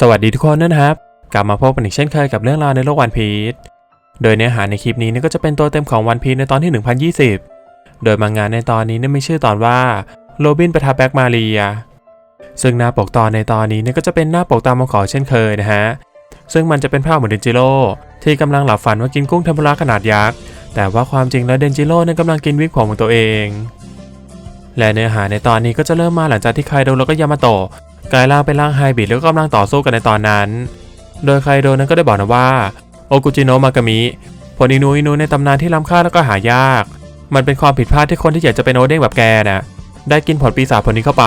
สวัสดีทุกคนนะครับ กลับมาพบกันอีกเช่นเคยกับเรื่องราวในโลกวันพีชโดยเนื้อหาในคลิปนี้นี่ก็จะเป็นตัวเต็มของวันพีชในตอนที่ 1020 โดยมังงานในตอนนี้นี่มีชื่อตอนว่าโรบินประทับแบ็กมาเรีย ซึ่งหน้าปกตอนในตอนนี้นี่ก็จะเป็นหน้าปกตามมังขอเช่นเคยนะฮะ ซึ่งมันจะเป็นภาพเหมือนเดนจิโร่ที่กำลังหลับฝันว่ากินกุ้งเทมปุระขนาดยักษ์ แต่ว่าความจริงแล้วเดนจิโร่นั้นกำลังกินวิปของของตัวเองและเนื้อหาในตอนนี้ก็จะเริ่มมาหลังจากที่ไคโดแล้วก็ยามาโตะ กลายร่างเป็นร่างไฮบริดแล้วก็กำลังต่อสู้กันในตอนนั้น โดยไคโดนั้นก็ได้บอกนะว่า โอกุจิโนะมากามิ ผลอินูอินูในตำนานที่ล้ำค่าแล้วก็หายาก มันเป็นความผิดพลาดที่คนที่อยากจะเป็นโอเด้งแบบแกน่ะ ได้กินผลปีศาจผลนี้เข้าไป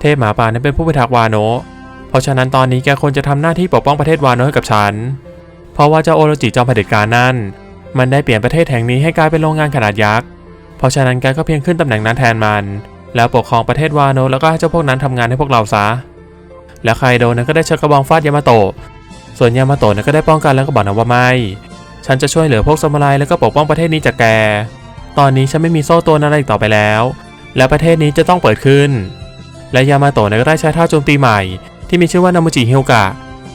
เทพหมาป่านั้นเป็นผู้พิทักษ์วาโนะเพราะฉะนั้นตอนนี้แกควรจะทำหน้าที่ปกป้องประเทศวาโนะให้กับฉัน เพราะว่าเจ้าโอโรจิจอมเผด็จการนั่น มันได้เปลี่ยนประเทศแห่งนี้ให้กลายเป็นโรงงานขนาดยักษ์ เพราะฉะนั้นแกก็เพียงขึ้นตำแหน่งนั้นแทนมัน แล้วปกครองประเทศวาโนแล้วก็ให้เจ้าพวกนั้นทำงานให้พวกเราซะแล้วไคโดนั้นก็ได้ชักกระบองฟาดยามาโตะส่วนยามาโตะนั้นก็ได้ป้องกันแล้วก็บอกนะว่าไม่ฉันจะช่วยเหลือพวกซามูไรแล้วก็ปกป้องประเทศนี้จากแก ตอนนี้ฉันไม่มีโซ่ตัวนั้นอะไรอีกต่อไปแล้ว และประเทศนี้จะต้องเปิดขึ้น และยามาโตะนั้นก็ได้ใช้ท่าโจมตีใหม่ ที่มีชื่อว่านามุจิฮิโอกะ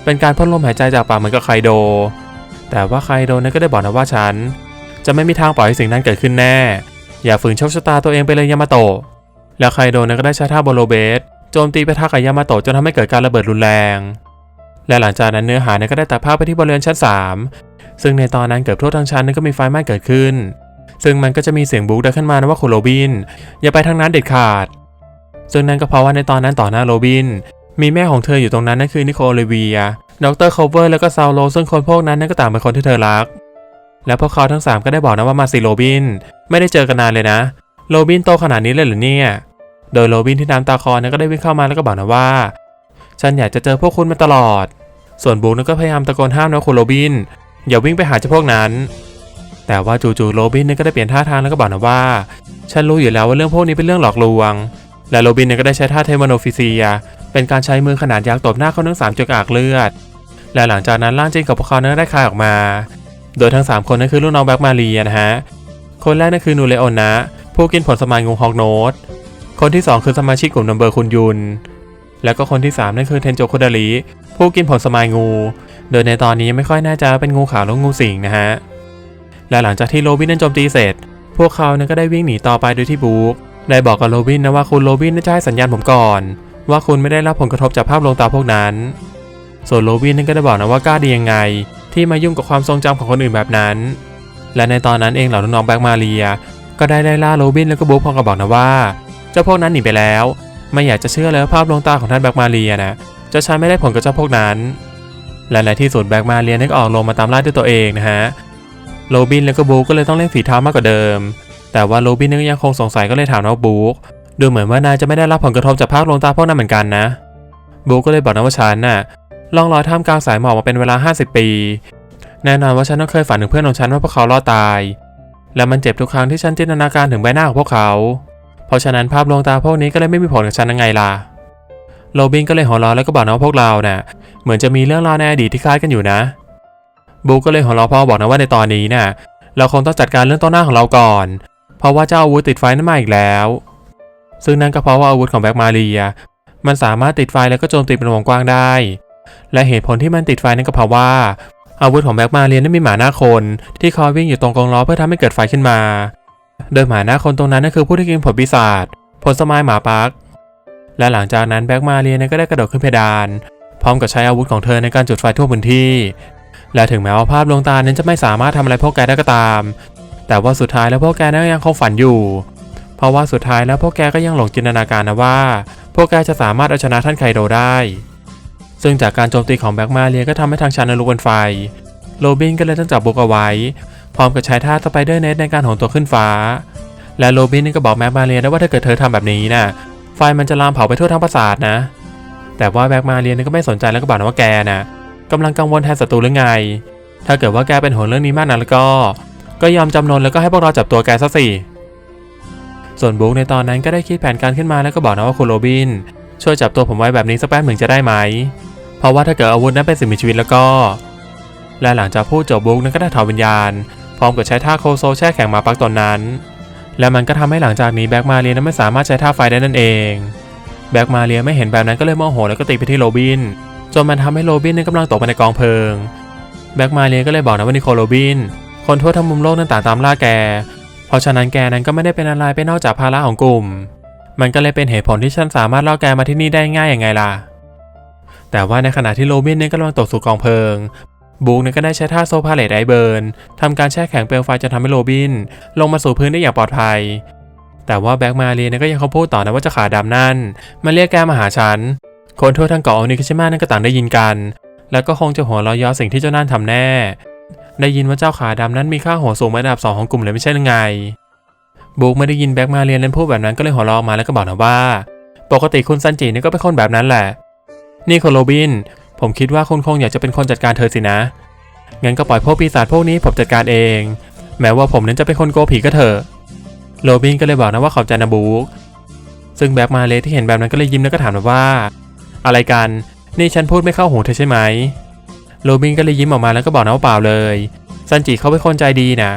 เป็นการพ่นลมหายใจจากปากเหมือนกับไคโด แต่ว่าไคโดนั้นก็ได้บอกนะว่าฉัน จะไม่มีทางปล่อยให้สิ่งนั้นเกิดขึ้นแน่ อย่าฝืนโชคชะตาตัวเองไปเลยยามาโตะ แล้วไคโดนั้นก็ได้ใช้ท่าโบโลเบสโจมตีไปทากับยามาโตะจนทำให้เกิดการระเบิดรุนแรง และหลังจากนั้นเนื้อหาเนี่ยก็ได้ตัดภาพไปที่บริเวณชั้น 3 ซึ่งในตอนนั้นเกือบทั่วทั้งชั้นนั้นก็มีไฟไหม้เกิดขึ้น ซึ่งมันก็จะมีเสียงบุ๊กเดินขึ้นมานะว่าคุณโรบิน อย่าไปทางนั้นเด็ดขาด ซึ่งนั่นก็เพราะว่าในตอนนั้นต่อหน้าโรบิน มีแม่ของเธออยู่ตรงนั้นนั่นคือนิโคลเลเวียดรโคเวอร์แล้วก็ซาโลซึ่งคนพวกนั้นนั่นก็ต่างเป็นคนที่เธอรัก และพวกเขาทั้งสามก็ได้บอกนะว่ามาสิโรบิน ไม่ได้เจอกันนานเลยนะ โรบินโตขนาดนี้เลยเหรอเนี่ย โดยโรบินที่น้ำตาคลอนั้นก็ได้วิ่งเข้ามาแล้วก็บอกนะว่า ฉันอยากจะเจอพวกคุณมาตลอด ส่วนบุกนั้นก็พยายามตะโกนห้ามนะคุณโรบิน อย่าวิ่งไปหาเจ้าพวกนั้น แต่ว่าจู่ๆโรบินนั้นก็ได้เปลี่ยนท่าทางแล้วก็บอกนะว่า ฉันรู้อยู่แล้วว่าเรื่องพวกนี้เป็นเรื่องหลอกลวง และโรบินเนี่ยก็ได้ใช้ท่าเทมโนฟิเซีย เป็นการใช้มือขนาดยักษ์ตบหน้าเขาทั้งสามจนอักเลือด และหลังจากนั้นร่างจริงของพวกเขาเนั้นก็ได้คายออกมา โดยทั้งสามคนนั้นคือลูกน้องแบ็กมาเรียนะฮะ คนแรกนั่นคือนูเลโอนะ ผู้กินผลสมายงูฮอกโนตคนที่ 2 คือสมาชิกกลุ่มนัมเบอร์คุณยุน แล้วก็คนที่ 3 นั่นคือเทนโจโคดาริผู้กินผลสมายงู โดยในตอนนี้ไม่ค่อยแน่ใจว่าเป็นงูขาวหรืองูสิงนะฮะ และหลังจากที่โรบินนั้นโจมตีเสร็จ พวกเขานั้นก็ได้วิ่งหนีต่อไปโดยที่บุ๊กได้บอกกับโรบินนะว่าคุณโรบินน่าจะให้สัญญาณผมก่อน ว่าคุณไม่ได้รับผลกระทบจากภาพลวงตาพวกนั้น ส่วนโรบินนั้นก็ได้บอกนะว่ากล้าดียังไง ที่มายุ่งกับความทรงจำของคนอื่นแบบนั้น และในตอนนั้นเองเหล่าน้องๆแบ็กมาเรีย ก็ได้ไล่ล่าโรบินแล้วก็บุ๊กพร้อมกับบอกนะว่า เจ้าพวกนั้นหนีไปแล้ว ไม่อยากจะเชื่อเลยว่าภาพลวงตาของท่านแบ็กมาเรียนะจะใช้ไม่ได้ผลกับเจ้าพวกนั้น และในที่สุดแบ็กมาเรียนั้นก็ออกลงมาตามล่าด้วยตัวเองนะฮะโรบินแล้วก็บุ๊กก็เลยต้องเล่นฝีเท้ามากกว่าเดิม แต่ว่าโรบินนั้นก็ยังคงสงสัยก็เลยถามว่าบุ๊กดูเหมือนว่านายจะไม่ได้รับผลกระทบจากภาพลวงตาพวกนั้นเหมือนกันนะบุ๊กก็เลยบอกนะว่าฉันน่ะล่องลอยท่ามกลางสายหมอกมาเป็นเวลา 50 ปี แน่นอนว่าฉันต้องเคยฝันถึงเพื่อนของฉันว่าพวกเขารอดตาย และมันเจ็บทุกครั้งที่ฉันจินตนาการถึงใบหน้าของพวกเขา เพราะฉะนั้นภาพลวงตาพวกนี้ก็เลยไม่มีผลกับฉันยังไงล่ะ โรบินก็เลยหัวเราะแล้วก็บอกนะว่าพวกเราน่ะเหมือนจะมีเรื่องราวในอดีตที่คล้ายกันอยู่นะบุ๊กก็เลยหัวเราะพอบอกนะว่าในตอนนี้น่ะเราคงต้องจัดการเรื่องต้นหน้าของเราก่อน เพราะว่าเจ้าอาวุธติดไฟนั้นมาอีกแล้ว ซึ่งนั่นก็เพราะว่าอาวุธของแบ็กมาเรียมันสามารถติดไฟแล้วก็โจมตีเป็นวงกว้างได้ และเหตุผลที่มันติดไฟนั่นก็เพราะว่า อาวุธของแบ็กมาเรียนั้มีหมาหน้าคน ที่คอยวิ่งอยู่ตรงกองล้อเพื่อทำให้เกิดไฟขึ้นมา โดยหมาหน้าคนตรงนั้นนั่นคือผู้ที่กินผลปีศาจผลสมายหมาปัก และหลังจากนั้นแบ็กมาเรียนก็ได้กระโดดขึ้นเพดาน พร้อมกับใช้อาวุธของเธอในการจุดไฟทั่วพื้นที่ และถึงแม้ว่าภาพลวงตานั้นจะไม่สามารถทำอะไรพวกแกได้ก็ตาม แต่ว่าสุดท้ายแล้วพวกแกนั้นก็ยังคงฝันอยู่ เพราะว่าสุดท้ายแล้วพวกแกก็ยังหลงจินตนาการนะว่า พวกแกจะสามารถเอาชนะท่านไคโดได้ ซึ่งจากการโจมตีของแบ็กมาเรียก็ทำให้ทางชันนลุกเป็นไฟ โรบินก็เลยต้องจับบุกเอาไว้ พร้อมกับใช้ท่าสไปเดอร์เน็ตในการโหนตัวขึ้นฟ้า และโรบินก็บอกแบ็กมาเรียได้ว่าถ้าเกิดเธอทำแบบนี้น่ะไฟมันจะลามเผาไปทั่วทั้งปราสาทนะ แต่ว่าแบ็กมาเรียนี่ก็ไม่สนใจแล้วก็บอกนะว่าแกน่ะกำลังกังวลแทนศัตรูหรือไง ถ้าเกิดว่าแกเป็นห่วงเรื่องนี้มากนะแล้วก็ ก็ยอมจำนนแล้วก็ให้พวกเราจับตัวแกซะสิ ส่วนบุ๊กในตอนนั้นก็ได้คิดแผนการขึ้นมาแล้วก็บอกนะว่าคุณโรบิน ช่วยจับตัวผมไว้แบบนี้สักแป๊บหนึ่งจะได้ไหม เพราะว่าถ้าเกิดอาวุธนั้นเป็นสิ่งมีชีวิตแล้วก็ และหลังจากพูดจบบุ๊กนั้นก็ได้ถอดวิญญาณ พร้อมกับใช้ท่าโคโซแช่แข็งหมาปักตอนนั้น และมันก็ทำให้หลังจากนี้แบ็กมาเรียนั้นไม่สามารถใช้ท่าไฟได้นั่นเอง แบ็กมาเรียไม่เห็นแบบนั้นก็เลยโมโหแล้วก็ตีไปที่โรบิน จนมันทำให้โรบินนั้นกำลังตกไปในกองเพลิง แบ็กมาเรียก็เลยบอกนะว่านิโคโรบิน คนทั่วทั้งมุมโลกนั้นต่างตามล่าแก เพราะฉะนั้นแกนั้นก็ไม่ได้เป็นอะไรไปนอกจากภาระของกลุ่ม มันก็เลยเป็นเหตุผลที่ฉันสามารถล่อแกมาที่นี่ได้ง่ายอย่างไงล่ะ แต่ว่าในขณะที่โรบินนั้นกำลังตกสู่กองเพลิงบุ๊กนั้นก็ได้ใช้ท่าโซพาเลตไอเบิร์นทำการแช่แข็งเปลวไฟจนทำให้โรบิน ลงมาสู่พื้นได้อย่างปลอดภัย แต่ว่าแบ็กมาเรียนก็ยังคงพูดต่อนะว่าเจะขาดำนั่นมาเรียกแกมาหาฉัน คนทั่วทั้งเกาะโอนิคิชิมะนั่นก็ต่างได้ยินกัน แล้วก็คงจะหัวเราะเยาะสิ่งที่เจ้านั่นทำแน่ ได้ยินว่าเจ้าขาดำนั้นมีค่าหัวสูงเป็นอันดับสองของกลุ่มเลยไม่ใช่หรือไงบุ๊กไม่ได้ยินแบ็กมาเรียนเล่นพูดแบบนั้นก็เลยหัวเราะมาแล้วก็บอกนะว่า ปกติคุณซันจินี่ก็เป็นคนแบบนั้นแหละ นี่คุณโรบิน ผมคิดว่าคุณคงอยากจะเป็นคนจัดการเธอสินะ งั้นก็ปล่อยพวกปีศาจพวกนี้ผมจัดการเอง แม้ว่าผมนั้นจะเป็นคนโกผีก็เถอะ โรบินก็เลยบอกนะว่าขอบใจนะบุ๊กซึ่งแบ็กมาเลที่เห็นแบบนั้นก็เลยยิ้มแล้วก็ถามว่า อะไรกัน นี่ฉันพูดไม่เข้าหูเธอใช่ไหม โรบินก็เลยยิ้มออกมาแล้วก็บอกนะว่าเปล่าเลย ซันจิเขาเป็นคนใจดีนะ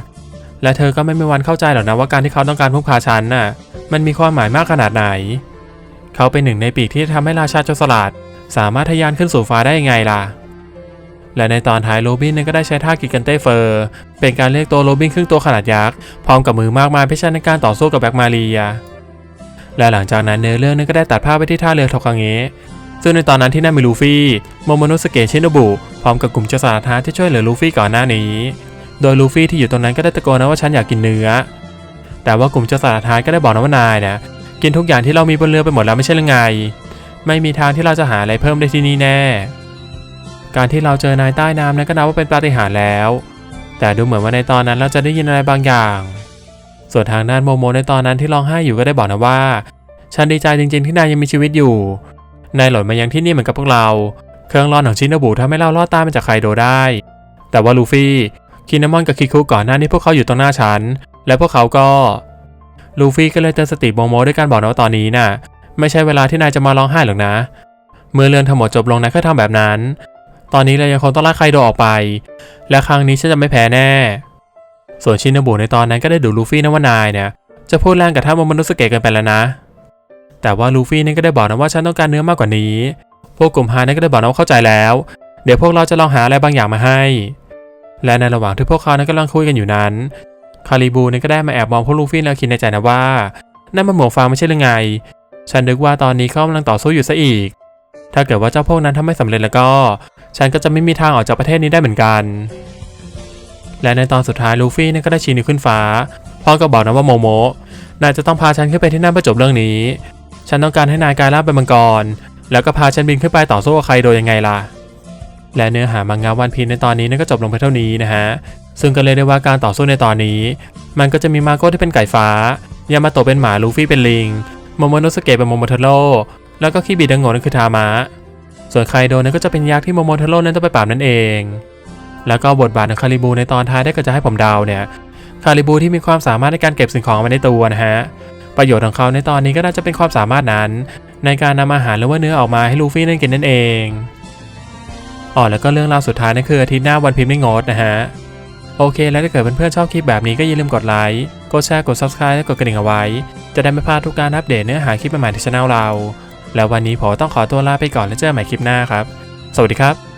และเธอก็ไม่มีวันเข้าใจหรอกนะว่าการที่เขาต้องการพึ่งพาฉันน่ะ มันมีความหมายมากขนาดไหน เขาเป็นหนึ่งในปีกที่ทำให้ราชาโจรสลัด สามารถทะยานขึ้นสู่ฟ้าได้ยังไงล่ะ และในตอนท้ายโรบินนั้นก็ได้ใช้ท่ากิกันเต้เฟอร์ เป็นการเรียกตัวโรบินครึ่งตัวขนาดยักษ์พร้อมกับมือมากมายเพื่อใช้ในการต่อสู้กับแบ็กมาเรีย และหลังจากนั้นเนื้อเรื่องนั้นก็ได้ตัดภาพไปที่ท่าเรือโทคังเงะซึ่งในตอนนั้นที่นั่นมีลูฟี่ โมโมโนสเกะชินโนบุ พร้อมกับกลุ่มเจ้าสารทาที่ช่วยเหลือลูฟี่ก่อนหน้านี้ โดยลูฟี่ที่อยู่ตรงนั้นก็ได้ตะโกนนะว่าฉันอยากกินเนื้อ แต่ว่ากลุ่มเจ้าสารทาก็ได้บอกนะว่านายนะกินทุกอย่างที่เรามีบนเรือไปหมดแล้วไม่ใช่หรือไง ไม่มีทางที่เราจะหาอะไรเพิ่มได้ที่นี่แน่ การที่เราเจอนายใต้น้ำนั้นก็นับว่าเป็นปาฏิหาริย์แล้ว แต่ดูเหมือนว่าในตอนนั้นเราจะได้ยินอะไรบางอย่าง ส่วนทางด้านโมโมในตอนนั้นที่ร้องไห้อยู่ก็ได้บอกนะว่า ฉันดีใจจริงๆที่นายยังมีชีวิตอยู่ นายหล่นมายังที่นี่เหมือนกับพวกเรา เครื่องร้อนของชินนบุทำให้เรารอดตายมาจากไคโดได้ แต่ว่าลูฟี่ คินามอนกับคิคุก่อนหน้านี้พวกเขาอยู่ตรงหน้าฉัน และพวกเขาก็ ลูฟี่ก็เลยเตือนสติโมโมด้วยการบอกนะว่าตอนนี้น่ะ ไม่ใช่เวลาที่นายจะมาร้องไห้หรอกนะ เมื่อเรื่องทั้งหมดจบลงนายก็ทำแบบนั้น ตอนนี้เรายังคงต้องลากไคโดออกไป และครั้งนี้ฉันจะไม่แพ้แน่ ส่วนชินโนบุในตอนนั้นก็ได้ดูลูฟี่นะว่านายเนี่ยจะพูดแรงกับท่านโมโมโนสเกะเกินไปแล้วนะ แต่ว่าลูฟี่นี่ก็ได้บอกนะว่าฉันต้องการเนื้อมากกว่านี้ พวกกลุ่มฮานี่ก็ได้บอกนะว่าเข้าใจแล้ว เดี๋ยวพวกเราจะลองหาอะไรบางอย่างมาให้ และในระหว่างที่พวกเขานั้นกำลังคุยกันอยู่นั้น คาริบูนี่ก็ได้มาแอบมองพวกลูฟี่แล้วคิดในใจนะว่านั่นมันหมวกฟางไม่ใช่หรือไง ฉันนึกว่าตอนนี้เขากำลังต่อสู้อยู่ซะอีก ถ้าเกิดว่าเจ้าพวกนั้นทำไม่สำเร็จแล้วก็ ฉันก็จะไม่มีทางออกจากประเทศนี้ได้เหมือนกัน และในตอนสุดท้ายลูฟี่นี่ก็ได้ชี้นิ้วขึ้นฟ้าพร้อมกับบอกนะว่าโมโมนายจะต้องพาฉันขึ้นไปที่นั่นเพื่อจบเรื่องนี้ ฉันต้องการให้นายกลายร่างเป็นมังกร แล้วก็พาฉันบินขึ้นไปต่อสู้กับใครโดยยังไงล่ะ และเนื้อหามังงะวันพีในตอนนี้นั่นก็จบลงไปเท่านี้นะฮะ ซึ่งก็เลยได้ว่าการต่อสู้ในตอนนี้ มันก็จะมีมาโก้ที่เป็นไก่ฟ้ายามาโตะเป็นหมาลูฟี่เป็นลิง โมโมโนสเกะเป็นโมโมเทโร่แล้วก็คิบิดังโงนั่นคือทามะ ส่วนไคโดนั้นก็จะเป็นยักษ์ที่โมโมเทโร่นั้นต้องไปปราบนั่นเอง แล้วก็บทบาทของคาริบูในตอนท้ายได้ก็จะให้ผมเดาเนี่ย คาริบูที่มีความสามารถในการเก็บสิ่งของไว้ในตัวนะฮะ ประโยชน์ของเขาในตอนนี้ก็น่าจะเป็นความสามารถนั้น ในการนำอาหารหรือว่าเนื้อออกมาให้ลูฟี่นั่นกินนั่นเองอ๋อแล้วก็เรื่องราวสุดท้ายนั่นคืออาทิตย์หน้าวันพิมพ์ไม่งดนะฮะโอเค แล้วถ้าเกิดเพื่อนๆชอบคลิปแบบนี้ก็อย่าลืมกดไลค์ กดแชร์ กด subscribe และกดกระดิ่งเอาไว้ จะได้ไม่พลาดทุกการอัปเดตเนื้อหาคลิปใหม่ๆที่ช่องเรา แล้ววันนี้ผมต้องขอตัวลาไปก่อนแล้วเจอกันใหม่คลิปหน้าครับ สวัสดีครับ